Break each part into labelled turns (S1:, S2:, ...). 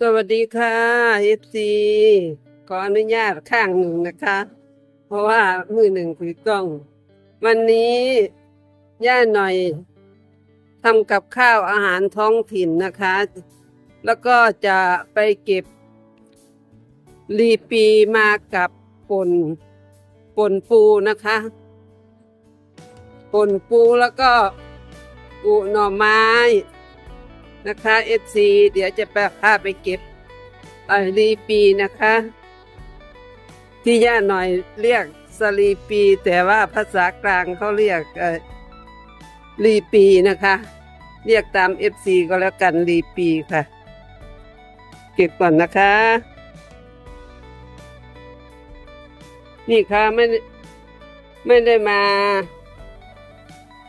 S1: สวัสดีค่ะเอฟซีขออนุญาตข้างหนึ่งนะคะ เพราะว่ามือหนึ่งถือกล้อง วันนี้ย่าหน่อยทำกับข้าวอาหารท้องถิ่นนะคะ แล้วก็จะไปเก็บรีปีมากับป่นป่นปูนะคะป่นปูแล้วก็ปูหน่อไม้ นะคะเอซีเดี๋ยวจะไปพาไปเก็บไอรีปีนะคะ ที่ย่าหน่อยเรียกสลีปี แต่ว่าภาษากลางเขาเรียกเอ่อรีปีนะคะ เรียกตามเอฟซีก็แล้วกันรีปีค่ะ เก็บก่อนนะคะ นี่ค่ะไม่ไม่ได้มา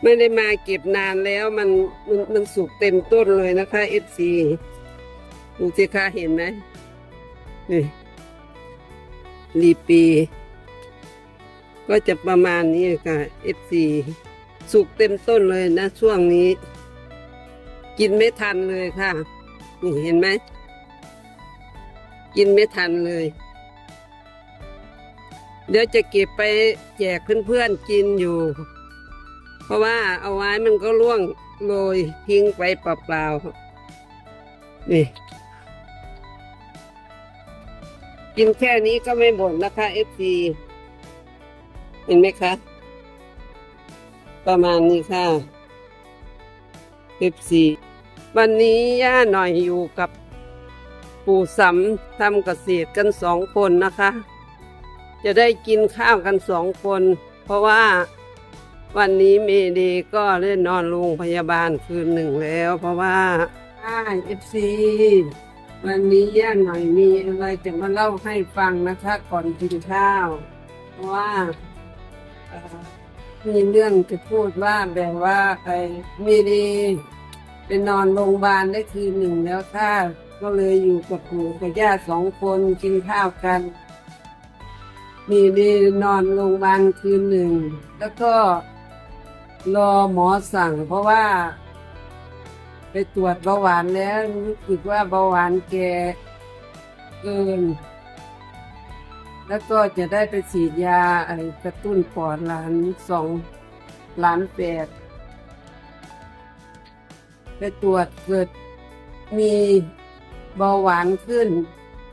S1: ไม่ได้มาเก็บนานแล้วมันมันมันสุกเต็มต้นเลยนะคะเอฟซีดูสิคะเห็นไหมนี่รีปี ก็จะประมาณนี้ค่ะเอฟซีสุกเต็มต้นเลยนะ ช่วงนี้ กินไม่ทันเลยค่ะนี่เห็นไหมกินไม่ทันเลย เดี๋ยวจะเก็บไปแจกเพื่อนๆกินอยู่ เพราะว่าเอาไว้มันก็ร่วงโรยทิ้งไปเปล่าๆนี่ กินแค่นี้ก็ไม่บ่นนะคะเอฟซีเห็นไหมคะ ประมาณนี้ค่ะเอฟซีวันนี้ย่าหน่อยอยู่กับปู่สำทำเกษตรกันสองคนนะคะ จะได้กินข้าวกันสองคน เพราะว่า วันนี้เมดย์ก็ได้นอนโรงพยาบาลคืนหนึ่งแล้ว เพราะว่าเอฟซีวันนี้ย่าหน่อยมีอะไรจะมาเล่าให้ฟังนะคะ ก่อนกินข้าวเพราะว่ามีเรื่องจะพูดว่าแบบว่าไอ้เมเดย์ไปนอนโรงพยาบาลได้คืนหนึ่งแล้วค่ะก็เลยอยู่กับปู่กับย่าสองคนกินข้าวกันมีดีนอนโรงพยาบาลคืนหนึ่ง แล้วก็ รอหมอสั่ง เพราะว่า ไปตรวจเบาหวานแล้วรู้สึกว่าเบาหวานแกเกิน แล้วก็จะได้ไปฉีดยาไอกระตุ้นปอดหลานสองหลานแปดไปตรวจเกิดมีเบาหวานขึ้น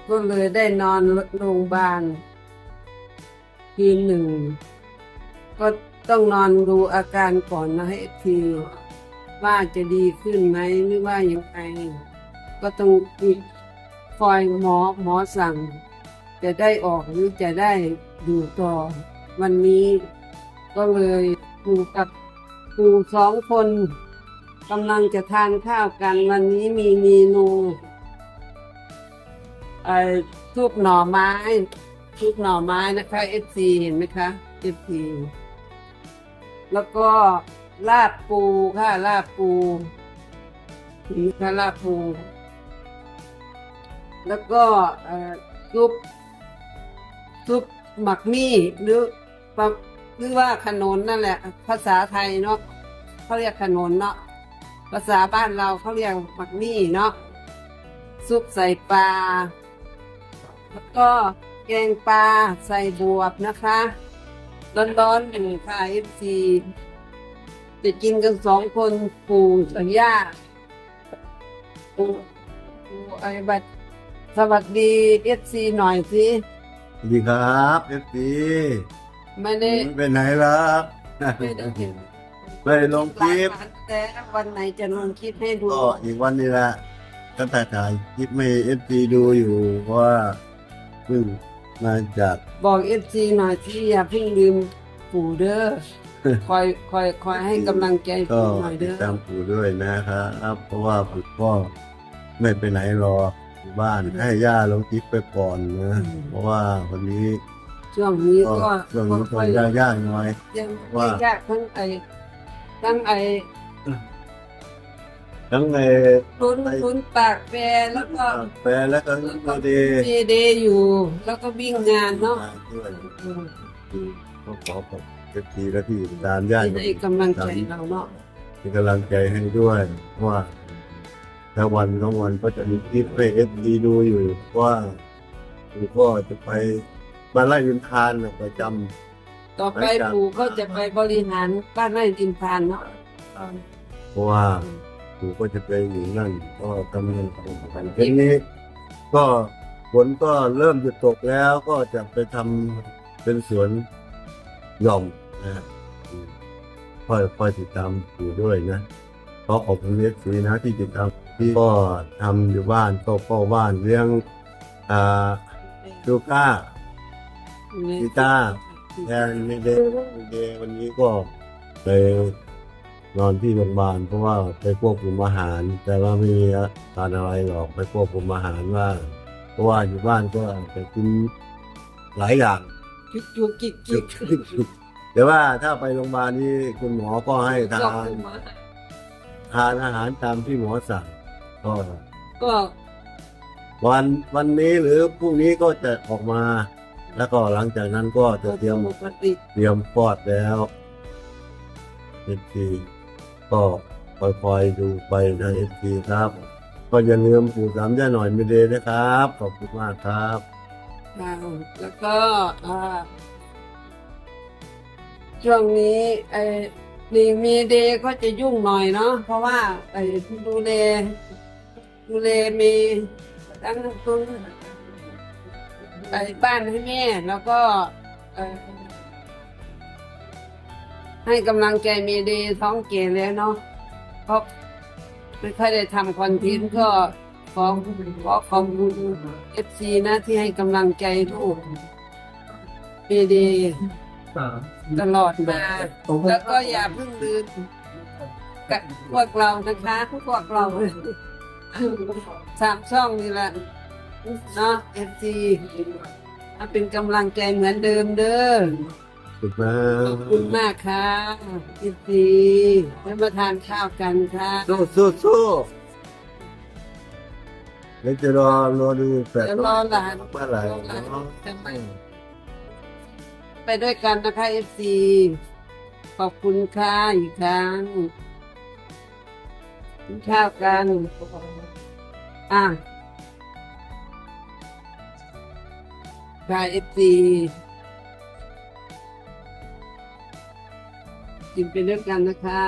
S1: ก็เลยได้นอนโรงพยาบาลคืนหนึ่งก็ ต้องนอนดูอาการก่อนนะให้ทีว่าจะดีขึ้นไหมหรือว่ายังไงก็ต้องคอยหมอหมอสั่ง จะได้ออกหรือจะได้อยู่ต่อ วันนี้ก็เลยอยู่กับครูสองคนกำลังจะทานข้าวกัน วันนี้มีเมนูไอ้ทุบหน่อไม้ทุกหน่อไม้นะคะ FC เห็นไหมคะ FC แล้วก็ลาบปูค่ะลาบปูนี่ค่ะลาบปู แล้วก็ซุปซุปหมักมี่หรือปหรือว่าขนนนั่นแหละ ภาษาไทยเนาะเขาเรียกขนนเนาะภาษาบ้านเราเขาเรียกหมักมี่เนาะซุปใส่ปลาแล้วก็แกงปลาใส่บวบนะคะ ร้อนๆอยู่ค่ะเอฟซีจะกินกันสองคนปู่กับย่าปู่ปู่ไอ้บัดสวัสดีเอฟซีหน่อยสิ
S2: สวัสดีครับเอฟซี
S1: ไม่ได้
S2: ไปไหนล่ะ
S1: ไม่ได้เห็น
S2: ไม่ได้ลงคลิป
S1: แต่วันไหนจะลงคลิปให้ดู
S2: ก็อีกวันนี้แหละก็ถ่ายถ่ายคลิปให้เอฟซีดูอยู่เพราะว่าเพิ่ง มาจาก
S1: บอกเอฟซีหน่อยที่อย่าเพิ่งลืมปู่เด้อ คอยคอยคอยให้กำลังใจ
S2: ก็
S1: ปู่หน่อย
S2: ติ
S1: เด้
S2: ด
S1: อ
S2: ตามปู่ด้วยนะครับเพราะว่าปู่ก็ไม่ไปไหนรออยู่บ้านให้ย่าลงคลิปไปก่อนนะเพราะว่าวันนี้
S1: ช่วงนี้
S2: ก็
S1: ก็
S2: ช่วงนี้
S1: ค่
S2: ก็
S1: อย
S2: ยากๆหน่อย
S1: ยัง
S2: ว่า
S1: ยากทั้งไอทั้งไอ
S2: ทั้งใน
S1: ลุ้น
S2: ไป
S1: ลุ้นปากแปรแล้วก็
S2: แฟนและก็ตัวดี
S1: เจเดอยู่ แล้วก็วิ่งงานเนาะ
S2: ด้วย
S1: อืม
S2: ก็ขอขอบเอฟซีและที่ตามญาติ
S1: ที่ได้กำลังใจเราเนาะ
S2: เป็นกำลังใจให้ด้วยเพราะว่าแต่วันสองวันก็จะมีคลิปให้เอฟดีดูอยู่ว่าหลวงพ่อจะไปบ้านไร่ยินทานน่ะประจ
S1: ต่อไปปู่ก็จะไปบริหารบ้านไร่ดินพานเนาะำ
S2: เพราะว่า ปู่ก็จะไปอยู่นั่น ก็กำลังทีนี้ก็ฝนก็เริ่มจะตกแล้วก็จะไปทำเป็นสวนหย่อมนะอืมค่อยค่อยติดตามอยู่ด้วยนะเพราะขอบคุณเอฟซีนะที่ติดตามที่ก็ทำอยู่บ้านก็เฝ้าบ้านเลี้ยงอ่าลูก้า กีตาร์ แทนเดย์เดย์วันนี้ก็ไป นอนที่โรงพยาบาลเพราะว่าไปควบคุมอาหาร แต่ว่าไม่มีอาการอะไรหรอกไปควบคุมอาหารว่า เพราะว่าอยู่บ้านก็อาจจะกินหลายอย่าง
S1: จุกจุกจิกจิก
S2: แต่ว่าถ้าไปโรงพยาบาลนี่คุณหมอก็ให้ทานทานอาหารตามที่หมอสั่งก็
S1: ก็
S2: วันวันนี้หรือพรุ่งนี้ก็จะออกมา แล้วก็หลังจากนั้นก็จะเตรียม
S1: ปกติ
S2: เตรียมปอดแล้วเอฟซี ก็คอยๆดูไปนะเอฟซีครับ ก็อย่าลืมปู่สามย่าหน่อยไม่เดย์นะครับ ขอบคุณมากครับ
S1: อ่าแล้วก็อ่าช่วงนี้ไอ้นี่มีเดย์ก็จะยุ่งหน่อยเนาะเพราะว่าไอ้ดูเลดูเลมีทั้งตุนไอ้บ้านให้แม่แล้วก็เอ่อ ให้กำลังใจมเดย์ท้องเก๋แล้วเนาะเพราะไม่ค่อยได้ทำคอนเทนต์ก็ขอขอขอบคุณเอฟซีนะที่ให้กำลังใจลูกมเดย์ตลอดมา แล้วก็อย่าเพิ่งลืมกับพวกเรานะคะพวกเราสามช่องนี่แหละเนาะเอฟซีเป็นกำลังใจเหมือนเดิมเด้อ
S2: คุณมา
S1: ขอบคุณมากค่ะเอฟซีแล้วมาทานข้าวกันค่ะ
S2: สู้สู้สู้เดี๋ยวจะรอรอดูแปด
S1: เดี๋ยวรอหลาน
S2: เมื่อไหร่เนาะ
S1: จะไปไปด้วยกันนะคะเอฟซีขอบคุณค่ะอีกครั้งกินข้าวกัน อะค่ะเอฟซี กินไปด้วยกันนะคะ